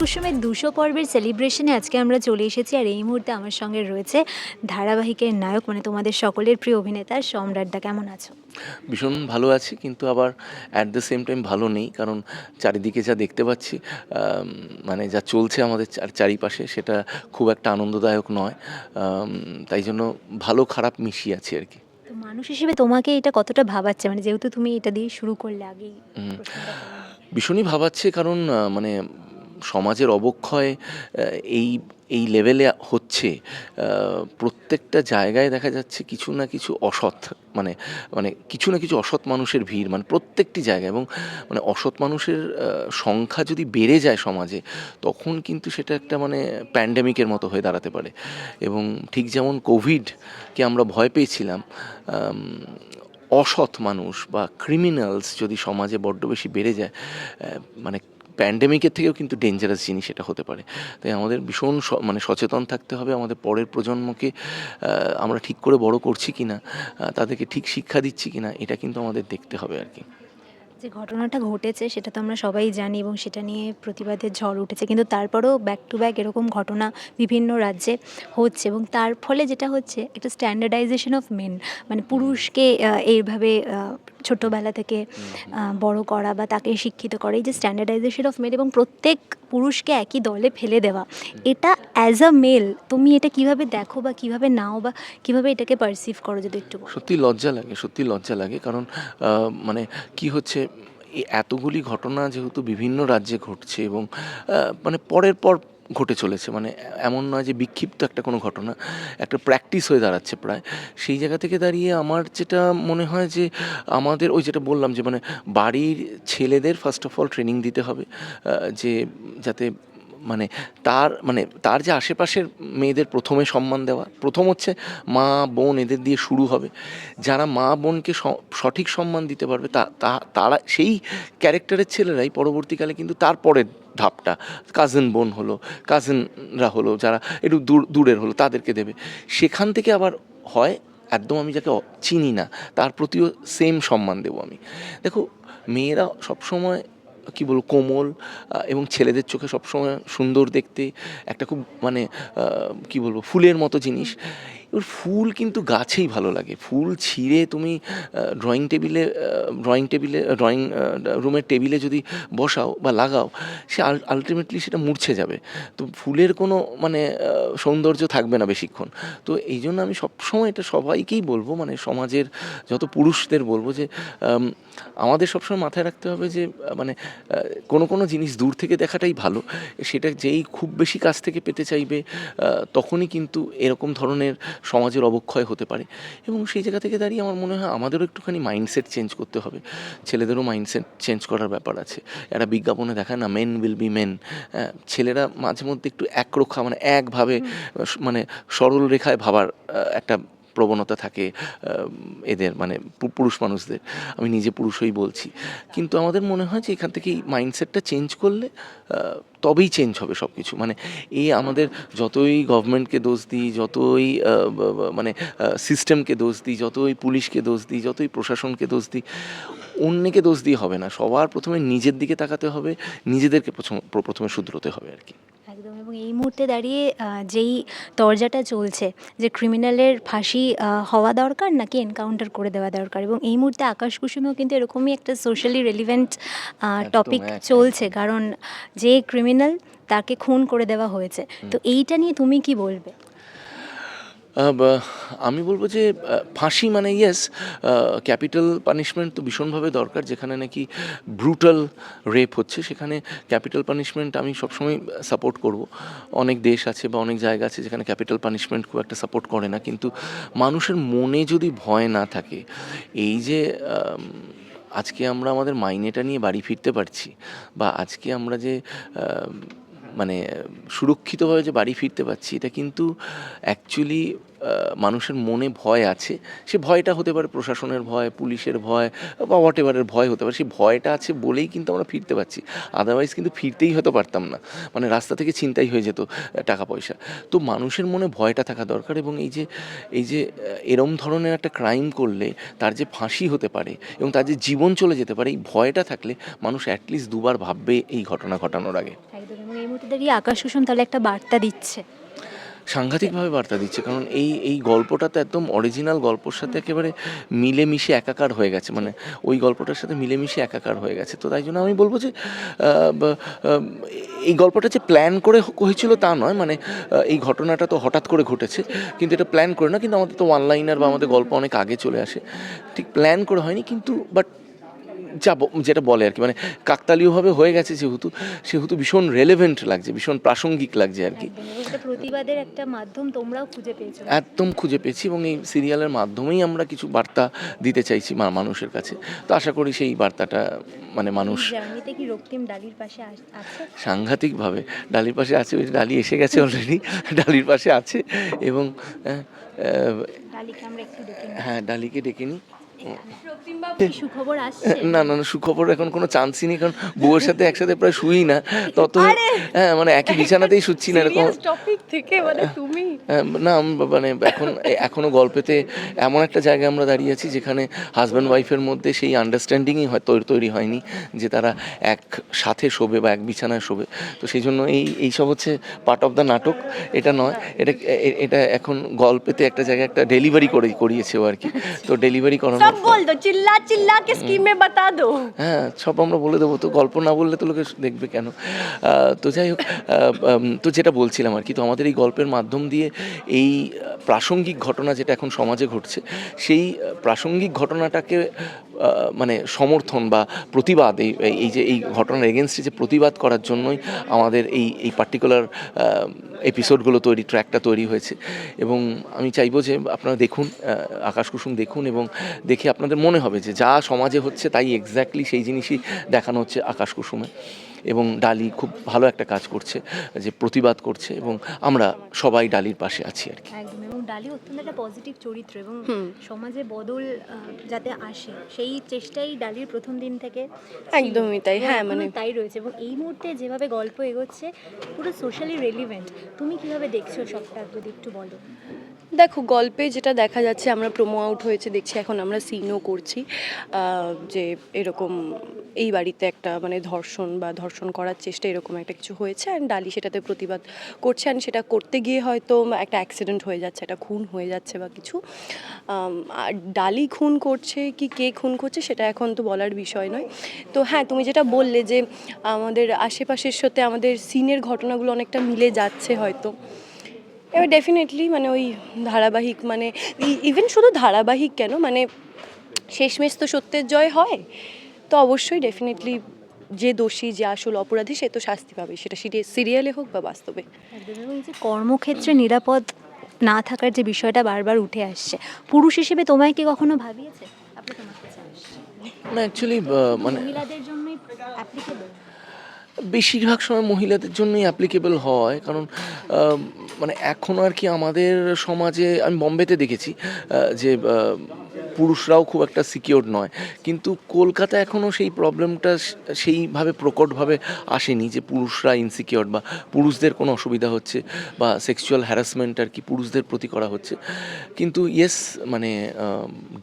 কুসুমের দুশো পর্বের সেলিব্রেশনে আজকে আমরা চলে এসেছি আর এই মুহূর্তে আমার সঙ্গে রয়েছে ধারাবাহিকের নায়ক মানে তোমাদের সকলের প্রিয় অভিনেতা সম্রাটদা কেমন আছো? ভীষণ ভালো আছি কিন্তু আবার অ্যাট দ্য সেম টাইম ভালো নেই কারণ চারিদিকে যা দেখতে পাচ্ছি মানে যা চলছে আমাদের চারিপাশে সেটা খুব একটা আনন্দদায়ক নয়। তাই জন্য ভালো খারাপ মিশিয়ে আছি আর কি। তো মানুষ হিসেবে তোমাকে এটা কতটা ভাবাচ্ছে? মানে যেহেতু তুমি এটা দিয়ে শুরু করলে আগেই। ভীষণই ভাবাচ্ছে কারণ মানে সমাজের অবক্ষয় এই এই লেভেলে হচ্ছে প্রত্যেকটা জায়গায় দেখা যাচ্ছে কিছু না কিছু অসৎ মানে মানে কিছু না কিছু অসৎ মানুষের ভিড় মানে প্রত্যেকটি জায়গায় এবং মানে অসৎ মানুষের সংখ্যা যদি বেড়ে যায় সমাজে, তখন কিন্তু সেটা একটা মানে প্যান্ডেমিকের মতো হয়ে দাঁড়াতে পারে। এবং ঠিক যেমন কোভিডকে আমরা ভয় পেয়েছিলাম অসৎ মানুষ বা ক্রিমিনালস যদি সমাজে বড্ড বেশি বেড়ে যায় মানে প্যান্ডেমিকের থেকেও কিন্তু ডেঞ্জারাস জিনিস এটা হতে পারে। তাই আমাদের ভীষণ মানে সচেতন থাকতে হবে আমাদের পরের প্রজন্মকে আমরা ঠিক করে বড় করছি কি না তাদেরকে ঠিক শিক্ষা দিচ্ছি কি না এটা কিন্তু আমাদের দেখতে হবে আর কি। যে ঘটনাটা ঘটেছে সেটা তো আমরা সবাই জানি এবং সেটা নিয়ে প্রতিবাদের ঝড় উঠেছে কিন্তু তারপরেও ব্যাক টু ব্যাক এরকম ঘটনা বিভিন্ন রাজ্যে হচ্ছে এবং তার ফলে যেটা হচ্ছে একটা স্ট্যান্ডার্ডাইজেশন অফ মেন মানে পুরুষকে এইভাবে ছোটবেলা থেকে বড় করা বা তাকে শিক্ষিত করা এই যে স্ট্যান্ডার্ডাইজেশন অফ মেল এবং প্রত্যেক পুরুষকে একই দলে ফেলে দেওয়া এটা অ্যাজ আ মেল তুমি এটা কীভাবে দেখো বা কীভাবে নাও বা কীভাবে এটাকে পারসিভ করো যদি একটু সত্যি লজ্জা লাগে সত্যি লজ্জা লাগে কারণ মানে কি হচ্ছে এতগুলি ঘটনা যেহেতু বিভিন্ন রাজ্যে ঘটছে এবং মানে পরের পর ঘটে চলেছে। মানে এমন নয় যে বিক্ষিপ্ত একটা কোনো ঘটনা, একটা প্র্যাকটিস হয়ে দাঁড়াচ্ছে প্রায়। সেই জায়গা থেকে দাঁড়িয়ে আমার যেটা মনে হয় যে আমাদের ওই যেটা বললাম যে মানে বাড়ির ছেলেদের ফার্স্ট অফ অল ট্রেনিং দিতে হবে যে যাতে মানে তার মানে তার যে আশেপাশের মেয়েদের প্রথমে সম্মান দেওয়া, প্রথম হচ্ছে মা, বোন এদের দিয়ে শুরু হবে। যারা মা, বোনকে সঠিক সম্মান দিতে পারবে, তা, তা- তারা, সেই ক্যারেক্টারের ছেলেরাই পরবর্তীকালে কিন্তু তারপরের ধাপটা কাজিন বোন হলো কাজিনরা হলো, যারা একটু দূর, দূরের হলো, তাদেরকে দেবে। সেখান থেকে আবার হয়, একদম আমি যাকে চিনি না, তার প্রতিও সেম সম্মান দেবো আমি। দেখো, মেয়েরা সবসময় কি বলব, কোমল এবং ছেলেদের চোখে সবসময় সুন্দর দেখতে, একটা খুব মানে কি বলব, ফুলের মতো জিনিস। এবার ফুল কিন্তু গাছেই ভালো লাগে। ফুল ছিঁড়ে তুমি ড্রয়িং টেবিলে ড্রয়িং টেবিলে ড্রয়িং রুমের টেবিলে যদি বসাও বা লাগাও সে আলটিমেটলি সেটা মূর্ছে যাবে। তো ফুলের কোনো মানে সৌন্দর্য থাকবে না বেশিক্ষণ। তো এই জন্য আমি সবসময় এটা সবাইকেই বলব মানে সমাজের যত পুরুষদের বলব যে আম, আমাদের সবসময় মাথায় রাখতে হবে যে মানে কোনো কোনো জিনিস দূর থেকে দেখাটাই ভালো। সেটা যেই খুব বেশি কাছ থেকে পেতে চাইবে তখনই কিন্তু এরকম ধরনের সমাজের অবক্ষয় হতে পারে। এবং সেই জায়গা থেকে দাঁড়িয়ে আমার মনে হয় আমাদেরও একটুখানি মাইন্ডসেট চেঞ্জ করতে হবে। ছেলেদেরও মাইন্ডসেট চেঞ্জ করার ব্যাপার আছে। একটা বিজ্ঞাপনে দেখায় না মেন উইল বি মেন ছেলেরা মাঝে মধ্যে একটু একরক্ষা মানে একভাবে মানে সরল রেখায় ভাবার একটা প্রবণতা থাকে এদের মানে পুরুষ মানুষদের। আমি নিজে পুরুষই বলছি। কিন্তু আমাদের মনে হয় যে এখান থেকে মাইন্ডসেটটা চেঞ্জ করলে তবেই চেঞ্জ হবে সব কিছু মানে এই আমাদের যতই গভর্নমেন্টকে দোষ দিই, যতই মানে সিস্টেমকে দোষ দিই, যতই পুলিশকে দোষ দিই, যতই প্রশাসনকে দোষ দিই অন্যকে দোষ দিয়ে হবে না। সবার প্রথমে নিজের দিকে তাকাতে হবে নিজেদেরকে প্রথম- শুধরোতে হবে আর কি। একদম এবং এই মুহূর্তে দাঁড়িয়ে যেই দরজাটা চলছে যে ক্রিমিনালের ফাঁসি হওয়া দরকার নাকি এনকাউন্টার করে দেওয়া দরকার? এবং এই মুহূর্তে আকাশ কুসুমেও কিন্তু এরকমই একটা সোশ্যালি রেলিভেন্ট টপিক চলছে। কারণ যে ক্রিমিনাল তাকে খুন করে দেওয়া হয়েছে। তো এইটা নিয়ে তুমি কি বলবে? আমি বলব যে ফাঁসি মানে ইয়েস ক্যাপিটাল পানিশমেন্ট তো ভীষণভাবে দরকার, যেখানে নাকি ব্রুটাল রেপ হচ্ছে, সেখানে ক্যাপিটাল পানিশমেন্ট আমি সবসময় সাপোর্ট করব। অনেক দেশ আছে বা অনেক জায়গা আছে যেখানে ক্যাপিটাল পানিশমেন্ট খুব একটা সাপোর্ট করে না, কিন্তু মানুষের মনে যদি ভয় না থাকে, এই যে আজকে আমরা আমাদের মাইনেটা নিয়ে বাড়ি ফিরতে পারছি, বা আজকে আমরা যে মানে সুরক্ষিতভাবে যে বাড়ি ফিরতে পারছি এটা কিন্তু অ্যাকচুয়ালি মানুষের মনে ভয় আছে, সে ভয়টা হতে পারে প্রশাসনের ভয়, পুলিশের ভয়, বা হোয়াট এভারের ভয় হতে পারে সেই ভয়টা আছে বলেই কিন্তু আমরা ফিরতে পারছি। আদারওয়াইজ কিন্তু ফিরতেই হয়তো পারতাম না। মানে রাস্তা থেকে চিন্তাই হয়ে যেত টাকা পয়সা তো মানুষের মনে ভয়টা থাকা দরকার এবং এই যে এই যে এরম ধরনের একটা ক্রাইম করলে তার যে ফাঁসি হতে পারে এবং তার যে জীবন চলে যেতে পারে, এই ভয়টা থাকলে মানুষ অ্যাটলিস্ট দুবার ভাববে এই ঘটনা ঘটানোর আগে। একদম এই মুহূর্তে দাঁড়িয়ে আকাশ কুসুম তাহলে একটা বার্তা দিচ্ছে। সাংঘাতিকভাবে বার্তা দিচ্ছে, কারণ এই এই গল্পটা তো একদম অরিজিনাল গল্পর সাথে একেবারে মিলেমিশে একাকার হয়ে গেছে মানে ওই গল্পটার সাথে মিলেমিশে একাকার হয়ে গেছে। তো তাই জন্য আমি বলব যে এই গল্পটা যে প্ল্যান করে হয়েছিল তা নয় মানে এই ঘটনাটা তো হঠাৎ করে ঘটেছে, কিন্তু এটা প্ল্যান করে না, কিন্তু আমাদের তো ওয়ান লাইনার বা আমাদের গল্প অনেক আগে চলে আসে। ঠিক প্ল্যান করে হয়নি, কিন্তু বাট যা যেটা বলে আর কি মানে কাকতালীয়ভাবে হয়ে গেছে যেহেতু সেহেতু ভীষণ রেলেভেন্ট লাগছে ভীষণ প্রাসঙ্গিক লাগছে আর কি। প্রতিবাদের একটা মাধ্যম তোমরাও খুঁজে পেয়েছ। একদম খুঁজে পেয়েছি এবং এই সিরিয়ালের মাধ্যমেই আমরা কিছু বার্তা দিতে চাইছি মানুষের কাছে। তো আশা করি সেই বার্তাটা মানে মানুষ কি রক্তিম ডালির পাশে সাংঘাতিকভাবে ডালির পাশে আছে ওই ডালি এসে গেছে অলরেডি ডালির পাশে আছে এবং নিই। হ্যাঁ ডালিকে ডেকে নিই। না না না সুখবর এখন কোনো চান্সই নেই কারণ বউয়ের সাথে একসাথে প্রায় শুই না। তত হ্যাঁ মানে একই বিছানাতেই শুচ্ছি না এরকম টপিক থেকে মানে তুমি? হ্যাঁ, না মানে এখন এখনও গল্পেতে এমন একটা জায়গায় আমরা দাঁড়িয়ে আছি যেখানে হাজব্যান্ড ওয়াইফের মধ্যে সেই আন্ডারস্ট্যান্ডিংই হয় তৈরি তৈরি হয়নি যে তারা এক সাথে শোবে বা এক বিছানায় শোবে। তো সেই জন্য এই এইসব হচ্ছে পার্ট অফ দ্য নাটক এটা নয় এটা এটা এখন গল্পেতে একটা জায়গায় একটা ডেলিভারি করে করিয়েছে আর কি। তো ডেলিভারি করানোর সব বল দো চিল্লা চিল্লা के स्कीम में बता दो হ্যাঁ সব আমরা বলে দেবো তো গল্প না বললে তো লোকে দেখবে কেন আহ, তো যাই হোক আহ, উম, তো যেটা বলছিলাম আর কি তো আমাদের এই গল্পের মাধ্যম দিয়ে এই আহ, প্রাসঙ্গিক ঘটনা যেটা এখন সমাজে ঘটছে সেই আহ, প্রাসঙ্গিক ঘটনাটাকে আহ, মানে সমর্থন বা প্রতিবাদ এই এই- এই যে এই ঘটনার এগেনস্টে যে প্রতিবাদ করার জন্যই আমাদের এই এই পার্টিকুলার এপিসোডগুলো তৈরি ট্র্যাকটা তৈরি হয়েছে এবং আমি চাইবো যে আপনারা দেখুন আহ, আকাশ কুসুম দেখুন এবং দেখে আপনাদের মনে হবে যে যা সমাজে হচ্ছে তাই এক্স্যাক্টলি সেই জিনিসই দেখানো হচ্ছে আকাশ কুসুমে। এবং ডালি খুব ভালো একটা কাজ করছে, যে প্রতিবাদ করছে এবং আমরা সবাই ডালির পাশে আছি আর কি। ডালি অত্যন্ত একটা পজিটিভ চরিত্র এবং সমাজে বদল যাতে আসে সেই চেষ্টাই ডালির প্রথম দিন থেকে। একদমই তাই, হ্যাঁ, মানে- তাই রয়েছে এবং এই মুহূর্তে যেভাবে গল্প এগোচ্ছে পুরো সোশ্যালি রেলিভেন্ট তুমি কীভাবে দেখছ সবটা যদি একটু বলো? দেখো গল্পে যেটা দেখা যাচ্ছে আমরা প্রোমো আউট হয়েছে দেখছি এখন আমরা সিনও করছি যে এরকম এই বাড়িতে একটা মানে ধর্ষণ বা ধর্ষণ করার চেষ্টা এরকম একটা কিছু হয়েছে অ্যান্ড ডালি সেটাতে প্রতিবাদ করছে অ্যান্ড সেটা করতে গিয়ে হয়তো একটা অ্যাক্সিডেন্ট হয়ে যাচ্ছে একটা খুন হয়ে যাচ্ছে বা কিছু আর ডালি খুন করছে কি কে খুন করছে সেটা এখন তো বলার বিষয় নয়। তো হ্যাঁ তুমি যেটা বললে যে আমাদের আশেপাশের সাথে আমাদের সিনের ঘটনাগুলো অনেকটা মিলে যাচ্ছে হয়তো। এবার ডেফিনেটলি মানে ওই ধারাবাহিক মানে ইভেন শুধু ধারাবাহিক কেন মানে শেষমেশ তো সত্যের জয় হয়, তো অবশ্যই ডেফিনেটলি যে দোষী, যে আসল অপরাধী সে তো শাস্তি পাবে। সেটা সিরিয়ালে হোক বা বাস্তবে। কর্মক্ষেত্রে নিরাপদ না থাকার যে বিষয়টা বারবার উঠে আসছে। পুরুষ হিসেবে তোমায় কি কখনো ভাবিয়েছে? আপনি না অ্যাকচুয়ালি মানে মহিলাদের জন্যই অ্যাপ্লিকেবল বেশিরভাগ সময় মহিলাদের জন্যই অ্যাপ্লিকেবল হয়। কারণ মানে এখন আর কি আমাদের সমাজে আমি বম্বেতে দেখেছি যে পুরুষরাও খুব একটা সিকিওর নয়। কিন্তু কলকাতা এখনও সেই প্রবলেমটা সেইভাবে প্রকটভাবে আসেনি যে পুরুষরা ইনসিকিওর বা পুরুষদের কোনো অসুবিধা হচ্ছে বা সেক্সুয়াল হ্যারাসমেন্ট আর কি পুরুষদের প্রতি করা হচ্ছে। কিন্তু ইয়েস মানে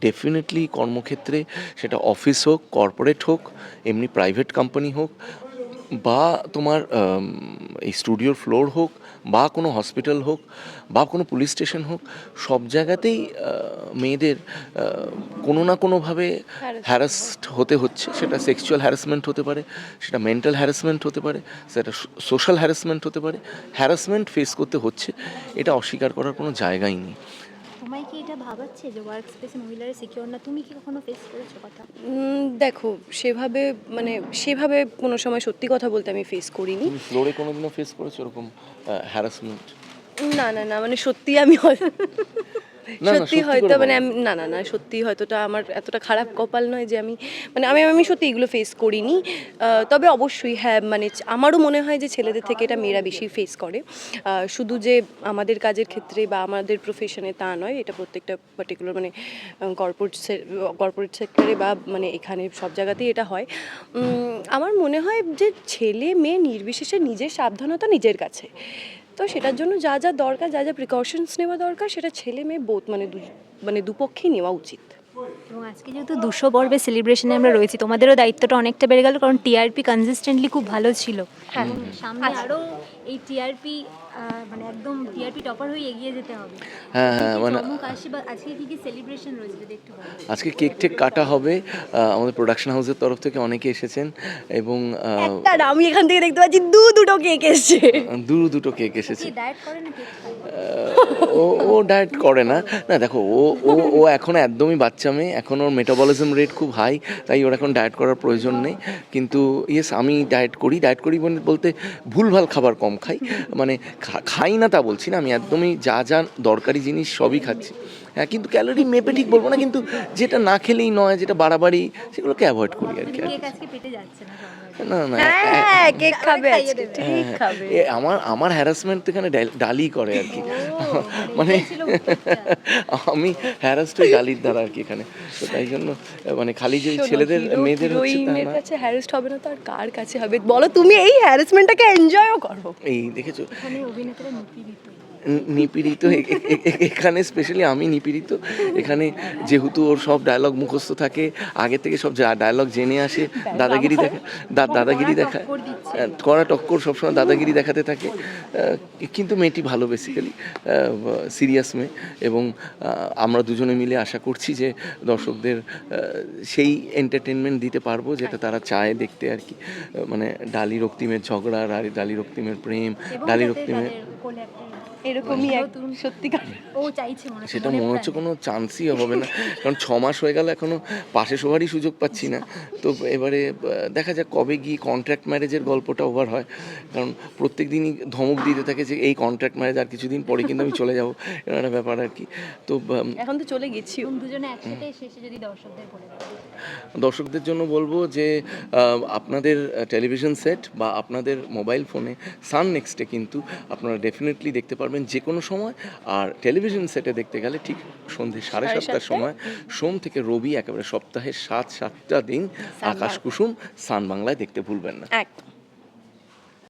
ডেফিনেটলি কর্মক্ষেত্রে সেটা অফিস হোক কর্পোরেট হোক, এমনি প্রাইভেট কোম্পানি হোক বা তোমার এই স্টুডিওর ফ্লোর হোক বা কোনো হসপিটাল হোক বা কোনো পুলিশ স্টেশন হোক সব জায়গাতেই মেয়েদের কোনো না কোনোভাবে হ্যারাসড হতে হচ্ছে। সেটা সেক্সুয়াল হ্যারাসমেন্ট হতে পারে সেটা মেন্টাল হ্যারাসমেন্ট হতে পারে সেটা সোশ্যাল হ্যারাসমেন্ট হতে পারে। হ্যারাসমেন্ট ফেস করতে হচ্ছে। এটা অস্বীকার করার কোনো জায়গাই নেই। তোমায় কি এটা ভাবাচ্ছে যে ওয়ার্ক স্পেসে মহিলারা সিকিউর না? তুমি কি কখনো ফেস করেছ কথা? দেখো সেভাবে মানে সেভাবে কোনো সময় সত্যি কথা বলতে আমি ফেস করিনি। ফ্লোরে কোনোদিনও ফেস করেছ এরকম হ্যারাসমেন্ট না না না মানে সত্যি আমি হয়- সত্যি হয়তো মানে আমি না না না সত্যি হয়তোটা আমার এতটা খারাপ কপাল নয় যে আমি মানে আমি আমি সত্যি এগুলো ফেস করিনি। তবে অবশ্যই হ্যাঁ মানে আমারও মনে হয় যে ছেলেদের থেকে এটা মেয়েরা বেশি ফেস করে। শুধু যে আমাদের কাজের ক্ষেত্রে বা আমাদের প্রফেশনে তা নয় এটা প্রত্যেকটা পার্টিকুলার মানে কর্পোরেট কর্পোরেট সেক্টরে বা মানে এখানে সব জায়গাতেই এটা হয়। আমার মনে হয় যে ছেলে মেয়ে নির্বিশেষে নিজের সাবধানতা নিজের কাছে। তো সেটার জন্য যা যা দরকার, যা যা প্রিকশনস নেওয়া দরকার, সেটা ছেলে মেয়ে বোধ মানে দু- মানে দুপক্ষেই নেওয়া উচিত। এবং আজকে যেহেতু দুশো পর্বে সেলিব্রেশনে আমরা রয়েছি তোমাদেরও দায়িত্বটা অনেকটা বেড়ে গেল কারণ টিআরপি কনসিস্টেন্টলি খুব ভালো ছিল। সামনে আরও এই টিআরপি মানে একদম টিআরপি টপার হয়ে এগিয়ে যেতে হবে। হ্যাঁ, হ্যাঁ, মানে- আজকে কি কি সেলিব্রেশন রয়েছে যদি একটু আজকে কেক টেক কাটা হবে আমাদের প্রোডাকশন হাউসের তরফ থেকে অনেকে এসেছেন এবং একটা আমি এখান থেকে দেখতে পাচ্ছি দু দুটো কেক এসছে। দু দুটো কেক এসেছে। ও ও ডায়েট করে না। না দেখো ও ও ও এখন একদমই বাচ্চা মেয়ে এখন ওর মেটাবলিজম রেট খুব হাই তাই ওর এখন ডায়েট করার প্রয়োজন নেই। কিন্তু ইয়েস আমি ডায়েট করি। ডায়েট করি বল- বলতে ভুলভাল খাবার কম খাই। মানে খা- খাই না তা বলছি না। আমি একদমই যা যা দরকারি জিনিস সবই খাচ্ছি। হ্যাঁ কিন্তু ক্যালোরি মেপে ঠিক বলব না কিন্তু যেটা না খেলেই নয় যেটা বাড়াবাড়ি সেগুলোকে অ্যাভয়েড করি আর কি। না না না হ্যাঁ কেক খাবে খাবে। এ আমার আমার হ্যারাসমেন্ট তো এখানে ডাল- করে আর কি। মানে। আমি হ্যারাসড হই ডালির দ্বারা আর কি এখানে। তো তাই জন্য মানে খালি যে ছেলেদের মেয়েদের হচ্ছে না। কাছে হ্যারাসড হবে না তো আর কার কাছে হবে? বলো তুমি এই হ্যারাসমেন্টটাকে এনজয়ও করো। এই দেখেছ? এখানে অভিনেতারা নিপীড়িত ন- নিপীড়িত এখানে স্পেশালি আমি নিপীড়িত। এখানে যেহেতু ওর সব ডায়লগ মুখস্থ থাকে আগে থেকে সব ডায়লগ জেনে আসে দাদাগিরি দেখা দা- দাদাগিরি দেখা। আহ, কড়া টক্কর সবসময় দাদাগিরি দেখাতে থাকে। কিন্তু মেয়েটি ভালো বেসিক্যালি সিরিয়াস মেয়ে এবং আমরা দুজনে মিলে আশা করছি যে দর্শকদের সেই এন্টারটেনমেন্ট দিতে পারব যেটা তারা চায় দেখতে আর কি। মানে ডালি রক্তিমের ঝগড়া ডালি- রক্তিমের প্রেম ডালি রক্তিমের এরকমই এক সত্যিকার ও চাইছে মনে সেটা মনে হচ্ছে কোনো চান্সই হবে না কারণ ছ মাস হয়ে গেল এখনও পাশে শোয়ারই সুযোগ পাচ্ছি না। তো এবারে দেখা যাক কবে গিয়ে কন্ট্রাক্ট ম্যারেজের গল্পটা ওভার হয় কারণ প্রত্যেক দিনই ধমক দিতে থাকে যে এই কন্ট্রাক্ট ম্যারেজ আর কিছুদিন পরে কিন্তু আমি চলে যাব এরকম একটা ব্যাপার আর কি। তো এখন তো চলে গেছি। দুজনে একসাথে শেষে যদি দর্শকদের বলে দর্শকদের জন্য বলব যে আপনাদের টেলিভিশন সেট বা আপনাদের মোবাইল ফোনে সান নেক্সটে কিন্তু আপনারা ডেফিনেটলি দেখতে পারবেন। যে কোনো সময়। আর টেলিভিশন সেটে দেখতে গেলে ঠিক সন্ধে সাড়ে সাতটার সময়। সোম থেকে রবি একেবারে সপ্তাহে সাত সাতটা দিন আকাশ কুসুম সান বাংলায় দেখতে ভুলবেন না।